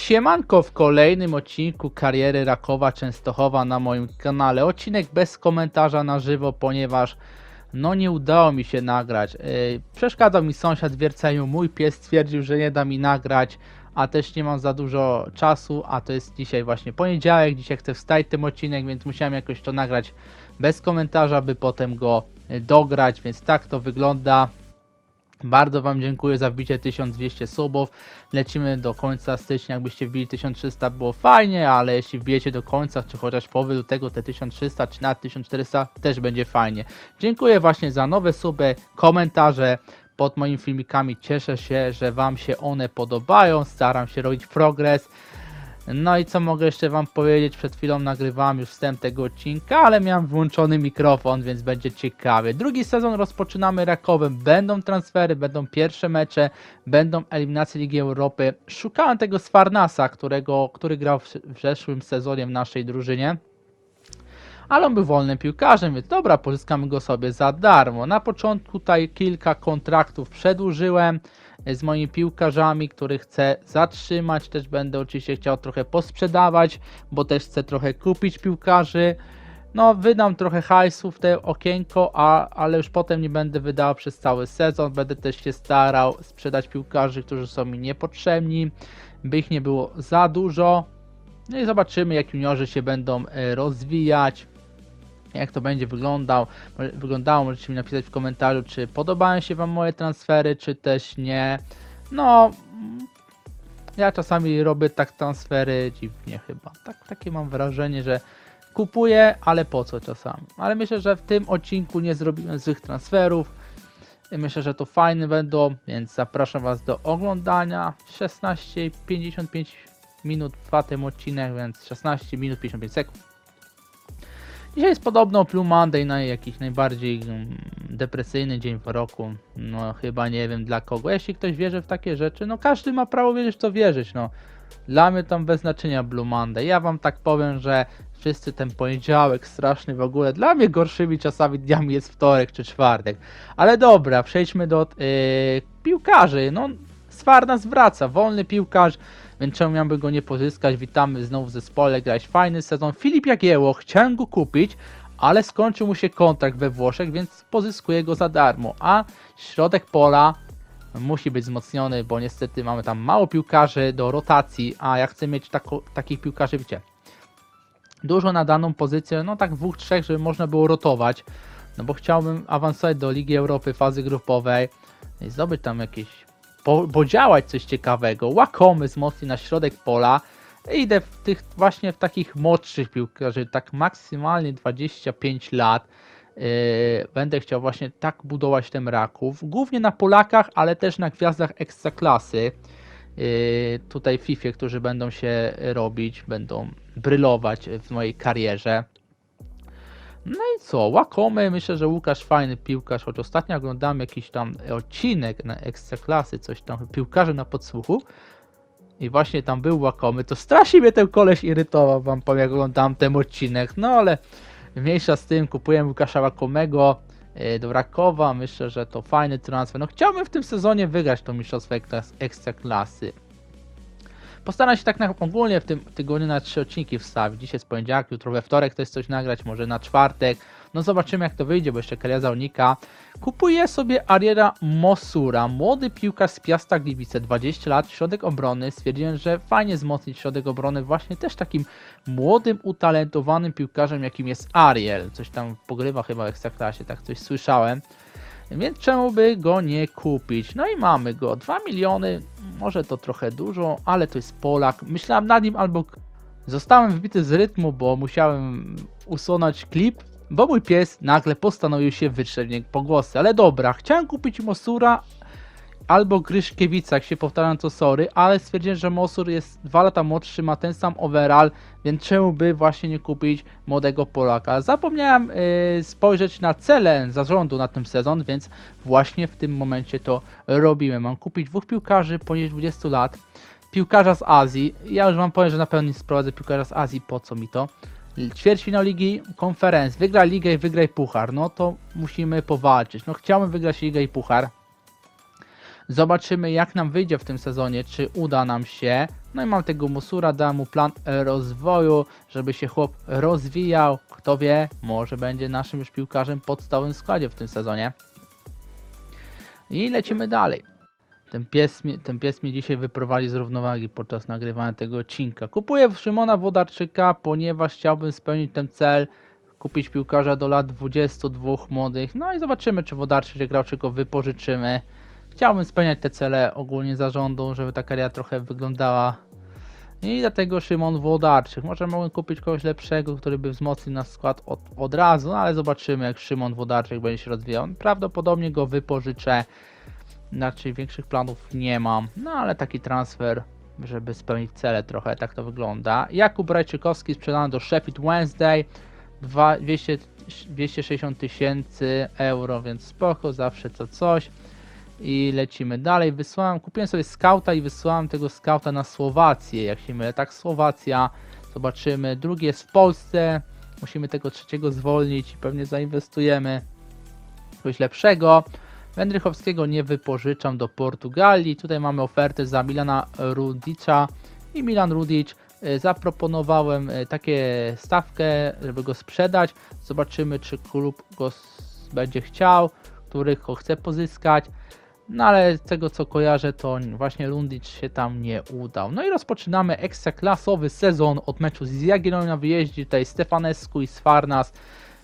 Siemanko w kolejnym odcinku kariery Rakowa Częstochowa na moim kanale. Odcinek bez komentarza na żywo, ponieważ no nie udało mi się nagrać. Yy, przeszkadzał mi sąsiad w wierceniu, mój pies stwierdził, że nie da mi nagrać, a też nie mam za dużo czasu, a to jest dzisiaj właśnie poniedziałek, dzisiaj chcę wstać ten odcinek, więc musiałem jakoś to nagrać bez komentarza, by potem go dograć, więc tak to wygląda. Bardzo Wam dziękuję za wbicie 1200 subów. Lecimy do końca stycznia. Jakbyście wbili 1300 było fajnie, ale jeśli wbijecie do końca, czy chociaż połowy do tego te 1300, czy nawet 1400 też będzie fajnie. Dziękuję właśnie za nowe suby, komentarze pod moimi filmikami. Cieszę się, że Wam się one podobają. Staram się robić progres. No i co mogę jeszcze Wam powiedzieć? Przed chwilą nagrywałem już wstęp tego odcinka, ale miałem włączony mikrofon, więc będzie ciekawie. Drugi sezon rozpoczynamy rakowym. Będą transfery, będą pierwsze mecze, będą eliminacje Ligi Europy. Szukałem tego Sfarnasa, którego, który grał w, w zeszłym sezonie w naszej drużynie. Ale on był wolnym piłkarzem, więc dobra, pozyskamy go sobie za darmo. Na początku tutaj kilka kontraktów przedłużyłem z moimi piłkarzami, których chcę zatrzymać. Też będę oczywiście chciał trochę posprzedawać, bo też chcę trochę kupić piłkarzy. No, wydam trochę hajsu w te okienko, a, ale już potem nie będę wydawał przez cały sezon. Będę też się starał sprzedać piłkarzy, którzy są mi niepotrzebni, by ich nie było za dużo. No i zobaczymy, jak juniorzy się będą e, rozwijać jak to będzie wyglądał, wyglądało. Możecie mi napisać w komentarzu, czy podobają się Wam moje transfery, czy też nie. No, ja czasami robię tak transfery dziwnie chyba. Tak, takie mam wrażenie, że kupuję, ale po co czasami. Ale myślę, że w tym odcinku nie zrobiłem złych transferów. Myślę, że to fajne będą, więc zapraszam Was do oglądania. 16:55 minut trwa ten odcinek, więc 16 minut 55 sekund. Dzisiaj jest podobno Blue Monday na jakiś najbardziej mm, depresyjny dzień w roku. No chyba nie wiem dla kogo. Jeśli ktoś wierzy w takie rzeczy, no każdy ma prawo wierzyć w co wierzyć. No. Dla mnie tam bez znaczenia Blue Monday. Ja wam tak powiem, że wszyscy ten poniedziałek straszny w ogóle. Dla mnie gorszymi czasami dniami jest wtorek czy czwartek. Ale dobra, przejdźmy do yy, piłkarzy. No Swarnas wraca, wolny piłkarz, więc czemu miałby go nie pozyskać? Witamy znowu w zespole, grać fajny sezon. Filip Jagieło, chciałem go kupić, ale skończył mu się kontrakt we Włoszech, więc pozyskuję go za darmo. A środek pola musi być wzmocniony, bo niestety mamy tam mało piłkarzy do rotacji, a ja chcę mieć tako, takich piłkarzy, wiecie, dużo na daną pozycję, no tak dwóch, trzech, żeby można było rotować, no bo chciałbym awansować do Ligi Europy, fazy grupowej i zdobyć tam jakieś po, podziałać coś ciekawego. Łakomy wzmocni na środek pola. Idę w tych właśnie w takich młodszych piłkarzy, tak maksymalnie 25 lat. Yy, będę chciał właśnie tak budować ten raków. Głównie na Polakach, ale też na gwiazdach ekstraklasy. Yy, tutaj FIFA, którzy będą się robić, będą brylować w mojej karierze. No i co, łakomy, myślę, że Łukasz fajny piłkarz, choć ostatnio oglądałem jakiś tam odcinek na Ekstraklasy, coś tam, piłkarze na podsłuchu. I właśnie tam był łakomy, to strasznie mnie ten koleś irytował, wam powiem, jak oglądałem ten odcinek, no ale mniejsza z tym, kupuję Łukasza Łakomego e, do Rakowa, myślę, że to fajny transfer, no chciałbym w tym sezonie wygrać to mistrzostwo Ekstraklasy. Postaram się tak na, ogólnie w tym tygodniu na trzy odcinki wstawić. Dzisiaj jest poniedziałek, jutro we wtorek też coś nagrać, może na czwartek. No zobaczymy jak to wyjdzie, bo jeszcze Kariaza unika. Kupuję sobie Ariera Mosura, młody piłkarz z Piasta Gliwice, 20 lat, środek obrony. Stwierdziłem, że fajnie wzmocnić środek obrony właśnie też takim młodym, utalentowanym piłkarzem, jakim jest Ariel. Coś tam pogrywa chyba w Ekstraklasie, tak coś słyszałem. Więc czemu by go nie kupić? No i mamy go. 2 miliony, może to trochę dużo, ale to jest Polak. Myślałem nad nim albo zostałem wbity z rytmu, bo musiałem usunąć klip, bo mój pies nagle postanowił się wytrzeć w niego pogłosy. Ale dobra, chciałem kupić Mosura albo Gryszkiewica, jak się powtarzam to sorry, ale stwierdziłem, że Mosur jest 2 lata młodszy, ma ten sam overall, więc czemu by właśnie nie kupić młodego Polaka. Zapomniałem yy, spojrzeć na cele zarządu na ten sezon, więc właśnie w tym momencie to robiłem. Mam kupić dwóch piłkarzy poniżej 20 lat, piłkarza z Azji. Ja już wam powiem, że na pewno nie sprowadzę piłkarza z Azji, po co mi to? Ćwierćfinał ligi, konferenc, wygraj ligę i wygraj puchar, no to musimy powalczyć. No chciałbym wygrać ligę i puchar. Zobaczymy jak nam wyjdzie w tym sezonie, czy uda nam się. No i mam tego Musura, dałem mu plan rozwoju, żeby się chłop rozwijał. Kto wie, może będzie naszym już piłkarzem podstawowym składzie w tym sezonie. I lecimy dalej. Ten pies, ten pies mnie dzisiaj wyprowadzi z równowagi podczas nagrywania tego odcinka. Kupuję Szymona Wodarczyka, ponieważ chciałbym spełnić ten cel. Kupić piłkarza do lat 22 młodych. No i zobaczymy, czy Wodarczyk grał, czy go wypożyczymy. Chciałbym spełniać te cele ogólnie zarządu, żeby ta kariera trochę wyglądała. I dlatego Szymon Włodarczyk. Może mogłem kupić kogoś lepszego, który by wzmocnił nasz skład od, od razu, no ale zobaczymy jak Szymon Włodarczyk będzie się rozwijał. Prawdopodobnie go wypożyczę. Znaczy większych planów nie mam. No ale taki transfer, żeby spełnić cele trochę, tak to wygląda. Jakub Rajczykowski sprzedany do Sheffield Wednesday. Dwa- 200 260 tysięcy euro, więc spoko, zawsze to coś. I lecimy dalej. Wysłałem, kupiłem sobie skauta i wysłałem tego skauta na Słowację, jak się mylę. Tak, Słowacja. Zobaczymy. Drugi jest w Polsce. Musimy tego trzeciego zwolnić i pewnie zainwestujemy w kogoś lepszego. Wędrychowskiego nie wypożyczam do Portugalii. Tutaj mamy ofertę za Milana Rudicza i Milan Rudic. y, Zaproponowałem y, takie stawkę, żeby go sprzedać. Zobaczymy, czy klub go będzie chciał, który go chce pozyskać. No ale z tego co kojarzę, to właśnie Lundic się tam nie udał. No i rozpoczynamy ekstraklasowy sezon od meczu z Jagiellonią na wyjeździe. Tutaj Stefanescu i Sfarnas.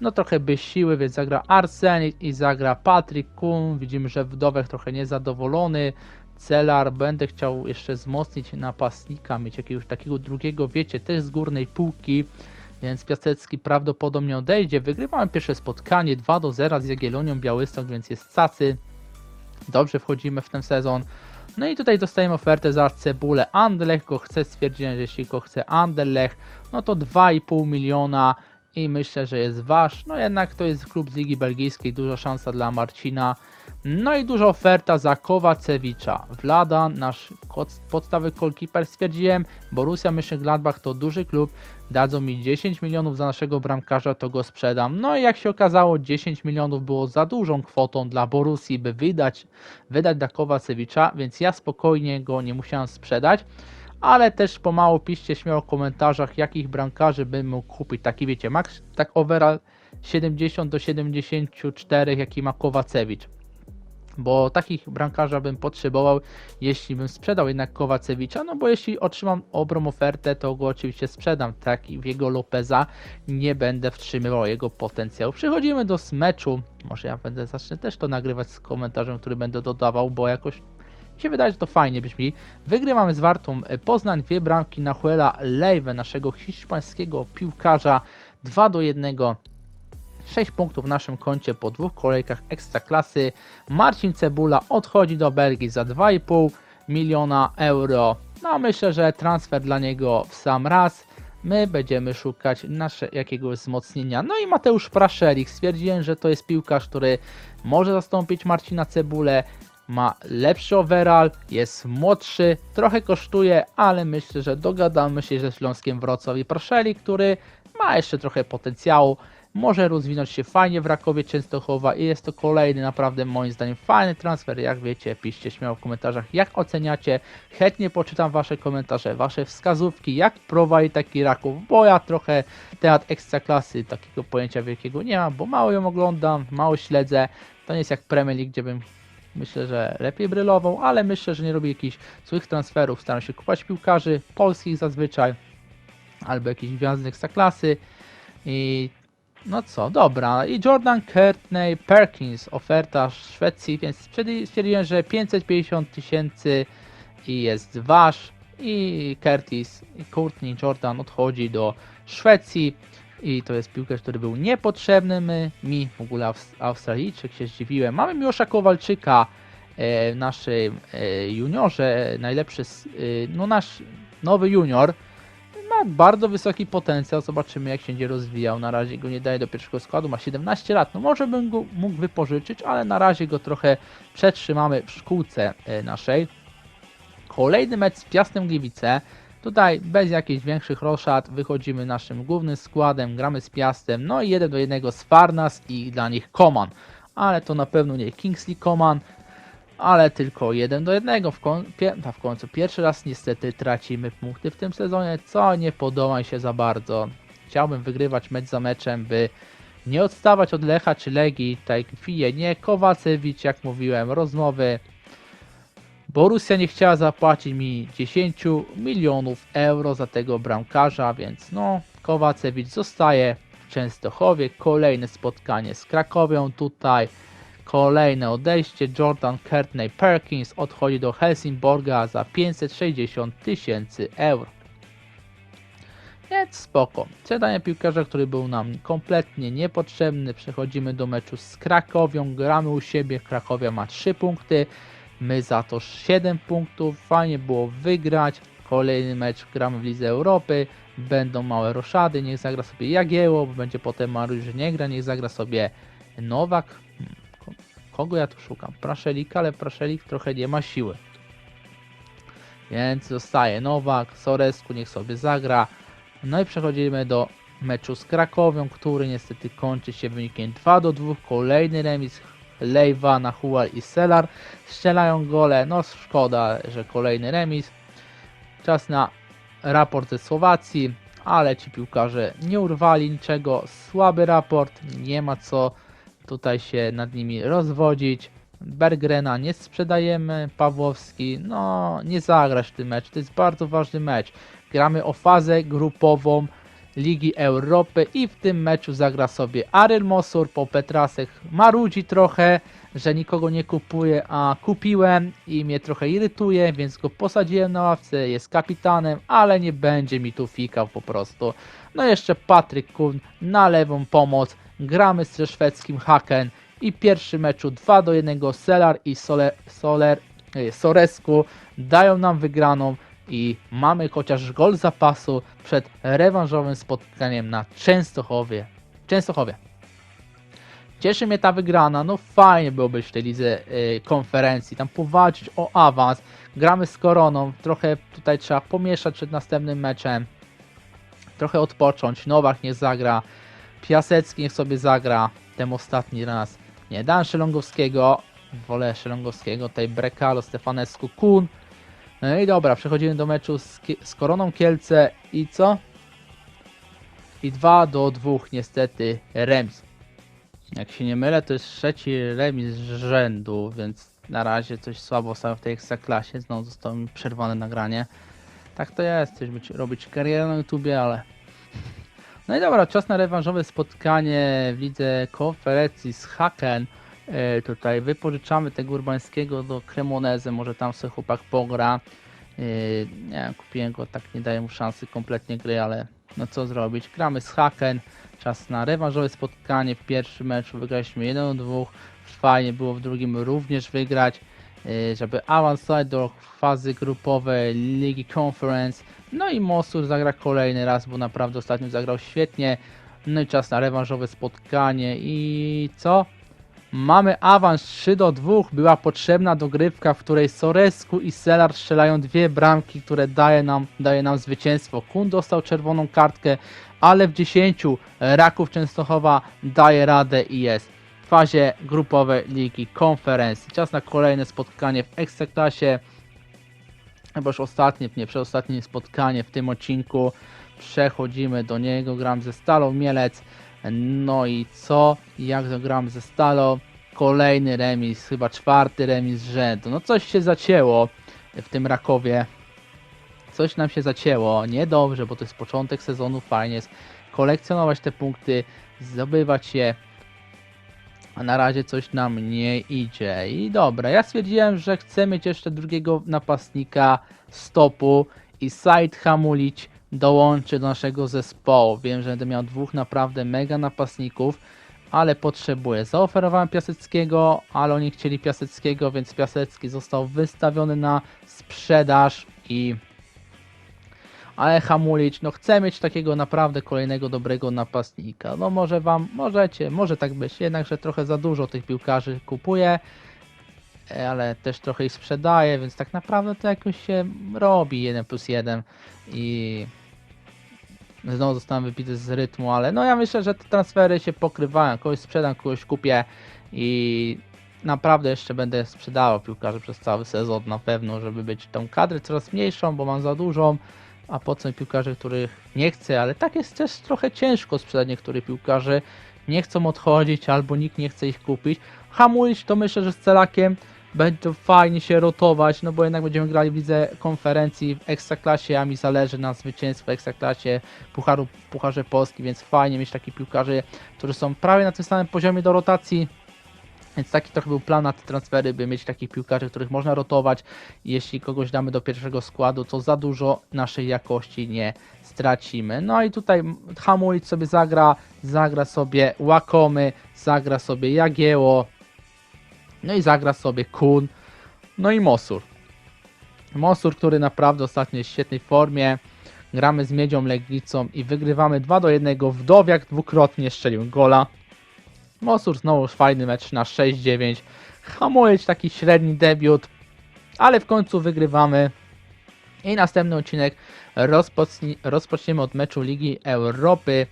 No trochę bez siły, więc zagra Arsenik i zagra Patrick Kun. Widzimy, że Wdowek trochę niezadowolony. Celar będę chciał jeszcze wzmocnić napastnika, mieć jakiegoś takiego drugiego, wiecie, też z górnej półki. Więc Piasecki prawdopodobnie odejdzie. Wygrywałem pierwsze spotkanie 2 do 0 z Jagiellonią Białystok, więc jest cacy. Dobrze wchodzimy w ten sezon. No i tutaj dostajemy ofertę za Cebulę. Anderlecht go chce, stwierdziłem, że jeśli go chce Anderlecht, no to 2,5 miliona i myślę, że jest wasz. No jednak to jest klub z Ligi Belgijskiej, duża szansa dla Marcina. No i duża oferta za Kowacewicza. Vlada, nasz podstawy goalkeeper, stwierdziłem, Borussia Mönchengladbach to duży klub, dadzą mi 10 milionów za naszego bramkarza, to go sprzedam. No i jak się okazało, 10 milionów było za dużą kwotą dla Borussii, by wydać, wydać dla Kowacewicza, więc ja spokojnie go nie musiałem sprzedać. Ale też pomału piszcie śmiało w komentarzach, jakich bramkarzy bym mógł kupić. Taki wiecie, max tak overall 70 do 74, jaki ma Kowacewicz. Bo takich bramkarza bym potrzebował, jeśli bym sprzedał jednak Kowacewicza, no bo jeśli otrzymam obrą ofertę, to go oczywiście sprzedam, tak i w jego Lopeza nie będę wstrzymywał jego potencjału. Przechodzimy do meczu, może ja będę zacznę też to nagrywać z komentarzem, który będę dodawał, bo jakoś się wydaje, że to fajnie brzmi. Wygrywamy z Wartą Poznań, dwie bramki na Huela Leive, naszego hiszpańskiego piłkarza, 2 do 1. 6 punktów w naszym koncie po dwóch kolejkach ekstraklasy. Marcin Cebula odchodzi do Belgii za 2,5 miliona euro. No myślę, że transfer dla niego w sam raz. My będziemy szukać nasze jakiegoś wzmocnienia. No i Mateusz Praszelik. Stwierdziłem, że to jest piłkarz, który może zastąpić Marcina Cebulę. Ma lepszy overall, jest młodszy, trochę kosztuje, ale myślę, że dogadamy się ze Śląskiem Wrocław i Praszelik, który ma jeszcze trochę potencjału może rozwinąć się fajnie w Rakowie Częstochowa i jest to kolejny naprawdę moim zdaniem fajny transfer. Jak wiecie, piszcie śmiało w komentarzach, jak oceniacie. Chętnie poczytam Wasze komentarze, Wasze wskazówki, jak prowadzi taki Raków, bo ja trochę teatr ekstraklasy takiego pojęcia wielkiego nie mam, bo mało ją oglądam, mało śledzę. To nie jest jak Premier League, gdzie bym myślę, że lepiej brylował, ale myślę, że nie robi jakichś złych transferów. Staram się kupować piłkarzy polskich zazwyczaj albo jakichś gwiazdy ekstraklasy i no co, dobra. I Jordan Courtney Perkins, oferta z Szwecji, więc stwierdziłem, że 550 tysięcy i jest wasz. I Curtis, i Courtney Jordan odchodzi do Szwecji. I to jest piłkarz, który był niepotrzebny my, mi, w ogóle Aus- Australijczyk, się zdziwiłem. Mamy Miłosza Kowalczyka e, naszym e, juniorze, najlepszy, e, no nasz nowy junior bardzo wysoki potencjał. Zobaczymy, jak się będzie rozwijał. Na razie go nie daje do pierwszego składu. Ma 17 lat. No może bym go mógł wypożyczyć, ale na razie go trochę przetrzymamy w szkółce e, naszej. Kolejny mecz z Piastem Gliwice. Tutaj bez jakichś większych roszad wychodzimy naszym głównym składem, gramy z Piastem, no i jeden do jednego z Farnas i dla nich Koman. Ale to na pewno nie Kingsley Coman, ale tylko jeden do jednego w, koń, pie, a w końcu. Pierwszy raz niestety tracimy punkty w tym sezonie, co nie podoba mi się za bardzo. Chciałbym wygrywać mecz za meczem, by nie odstawać od Lecha czy Legii, tak chwilę nie. Kowacewicz, jak mówiłem, rozmowy. Borussia nie chciała zapłacić mi 10 milionów euro za tego bramkarza, więc no, Kowacewicz zostaje w Częstochowie. Kolejne spotkanie z Krakowią tutaj. Kolejne odejście. Jordan Courtney Perkins odchodzi do Helsingborga za 560 tysięcy euro. Więc spoko. Sprzedanie piłkarza, który był nam kompletnie niepotrzebny. Przechodzimy do meczu z Krakowią. Gramy u siebie. Krakowia ma 3 punkty. My za to 7 punktów. Fajnie było wygrać. Kolejny mecz gramy w Lidze Europy. Będą małe roszady. Niech zagra sobie Jagieło, bo będzie potem Mariusz, nie gra. Niech zagra sobie Nowak. Ko- Kogo ja tu szukam? Praszelika, ale Praszelik trochę nie ma siły. Więc zostaje Nowak, Soresku niech sobie zagra. No i przechodzimy do meczu z Krakowią, który niestety kończy się wynikiem 2 do 2. Kolejny remis Lejwa, Nahual i Selar strzelają gole. No szkoda, że kolejny remis. Czas na raport ze Słowacji, ale ci piłkarze nie urwali niczego. Słaby raport, nie ma co tutaj się nad nimi rozwodzić. Bergrena nie sprzedajemy, Pawłowski, no nie zagrać w tym meczu, to jest bardzo ważny mecz. Gramy o fazę grupową Ligi Europy i w tym meczu zagra sobie Aryl Mosur po Petrasek. Marudzi trochę, że nikogo nie kupuje, a kupiłem i mnie trochę irytuje, więc go posadziłem na ławce, jest kapitanem, ale nie będzie mi tu fikał po prostu. No jeszcze Patryk Kun na lewą pomoc. Gramy ze szwedzkim Haken i pierwszy meczu 2 do 1 Selar i Soler, Soler, Soresku dają nam wygraną i mamy chociaż gol zapasu przed rewanżowym spotkaniem na Częstochowie. Częstochowie. Cieszy mnie ta wygrana, no fajnie było być w tej lidze y, konferencji, tam powalczyć o awans. Gramy z Koroną, trochę tutaj trzeba pomieszać przed następnym meczem. Trochę odpocząć, Nowak nie zagra, Piasecki niech sobie zagra, ten ostatni raz. Nie, dałem Szelongowskiego, wolę Szelongowskiego, tutaj Brekalo, Stefanescu, Kun. No i dobra, przechodzimy do meczu z, z Koroną Kielce i co? I 2 do 2 niestety remis. Jak się nie mylę, to jest trzeci remis z rzędu, więc na razie coś słabo stało w tej ekstraklasie. Znowu zostało mi przerwane nagranie. Tak to jest, chcesz robić karierę na YouTubie, ale... No i dobra, czas na rewanżowe spotkanie w lidze konferencji z Haken. E, tutaj wypożyczamy tego Urbańskiego do Cremoneze, może tam sobie chłopak pogra. E, nie wiem, kupiłem go, tak nie daję mu szansy kompletnie gry, ale no co zrobić. Gramy z Haken, czas na rewanżowe spotkanie. W pierwszym meczu wygraliśmy 1 do 2. Fajnie było w drugim również wygrać, żeby awansować do fazy grupowej Ligi Conference. No i Mosur zagra kolejny raz, bo naprawdę ostatnio zagrał świetnie. No i czas na rewanżowe spotkanie i co? Mamy awans 3 do 2. Była potrzebna dogrywka, w której Soresku i Selar strzelają dwie bramki, które daje nam, daje nam zwycięstwo. Kun dostał czerwoną kartkę, ale w 10 Raków Częstochowa daje radę i jest fazie grupowej Ligi Konferencji. Czas na kolejne spotkanie w Ekstraklasie. Chyba już ostatnie, nie przedostatnie spotkanie w tym odcinku. Przechodzimy do niego, gram ze Stalą Mielec. No i co? Jak zagram ze Stalą? Kolejny remis, chyba czwarty remis z rzędu. No coś się zacięło w tym Rakowie. Coś nam się zacięło. Niedobrze, bo to jest początek sezonu. Fajnie jest kolekcjonować te punkty, zdobywać je. A na razie coś nam nie idzie. I dobra, ja stwierdziłem, że chcę mieć jeszcze drugiego napastnika stopu i Said Hamulić dołączy do naszego zespołu. Wiem, że będę miał dwóch naprawdę mega napastników, ale potrzebuję. Zaoferowałem Piaseckiego, ale oni chcieli Piaseckiego, więc Piasecki został wystawiony na sprzedaż i ale Hamulicz, no chcę mieć takiego naprawdę kolejnego dobrego napastnika. No może wam, możecie, może tak być, jednakże trochę za dużo tych piłkarzy kupuję, e, ale też trochę ich sprzedaję, więc tak naprawdę to jakoś się robi 1 plus 1 i znowu zostałem wybity z rytmu, ale no ja myślę, że te transfery się pokrywają, kogoś sprzedam, kogoś kupię i naprawdę jeszcze będę sprzedawał piłkarzy przez cały sezon na pewno, żeby być tą kadrę coraz mniejszą, bo mam za dużą, a po co mi piłkarzy, których nie chcę, ale tak jest też trochę ciężko sprzedać niektórych piłkarzy, nie chcą odchodzić albo nikt nie chce ich kupić. Hamulić to myślę, że z Celakiem będzie fajnie się rotować, no bo jednak będziemy grali w lidze konferencji w Ekstraklasie, a mi zależy na zwycięstwo w Ekstraklasie, Pucharu, Pucharze Polski, więc fajnie mieć takich piłkarzy, którzy są prawie na tym samym poziomie do rotacji, więc taki trochę był plan na te transfery, by mieć takich piłkarzy, których można rotować. Jeśli kogoś damy do pierwszego składu, to za dużo naszej jakości nie stracimy. No i tutaj Hamulic sobie zagra, zagra sobie Łakomy, zagra sobie Jagieło, no i zagra sobie Kun, no i Mosur. Mosur, który naprawdę ostatnio jest w świetnej formie. Gramy z Miedzią Legnicą i wygrywamy 2 do 1. Wdowiak dwukrotnie strzelił gola. Mosur znowu fajny mecz na 6-9. Hamulic taki średni debiut, ale w końcu wygrywamy. I następny odcinek rozpoczni- rozpoczniemy od meczu Ligi Europy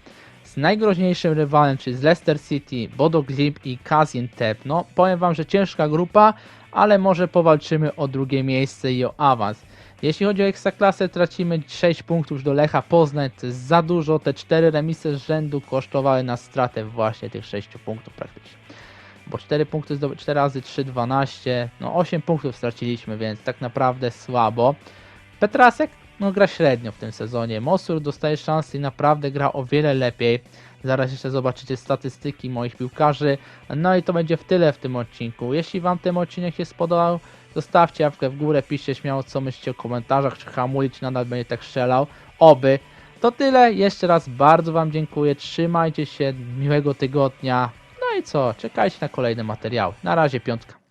z najgroźniejszym rywalem, czyli z Leicester City, Bodo Glimt i Gaziantep. No, powiem Wam, że ciężka grupa, ale może powalczymy o drugie miejsce i o awans. Jeśli chodzi o Ekstraklasę, tracimy 6 punktów do Lecha Poznań, to jest za dużo. Te 4 remisy z rzędu kosztowały nas stratę właśnie tych 6 punktów praktycznie. Bo 4 punkty zdoby 4 razy 3, 12, no 8 punktów straciliśmy, więc tak naprawdę słabo. Petrasek no gra średnio w tym sezonie. Mosur dostaje szansę i naprawdę gra o wiele lepiej. Zaraz jeszcze zobaczycie statystyki moich piłkarzy. No i to będzie w tyle w tym odcinku. Jeśli Wam ten odcinek się spodobał, zostawcie łapkę w górę, piszcie śmiało co myślicie o komentarzach, czy Hamulic nadal będzie tak strzelał. Oby. To tyle. Jeszcze raz bardzo Wam dziękuję. Trzymajcie się. Miłego tygodnia. No i co? Czekajcie na kolejne materiały. Na razie piątka.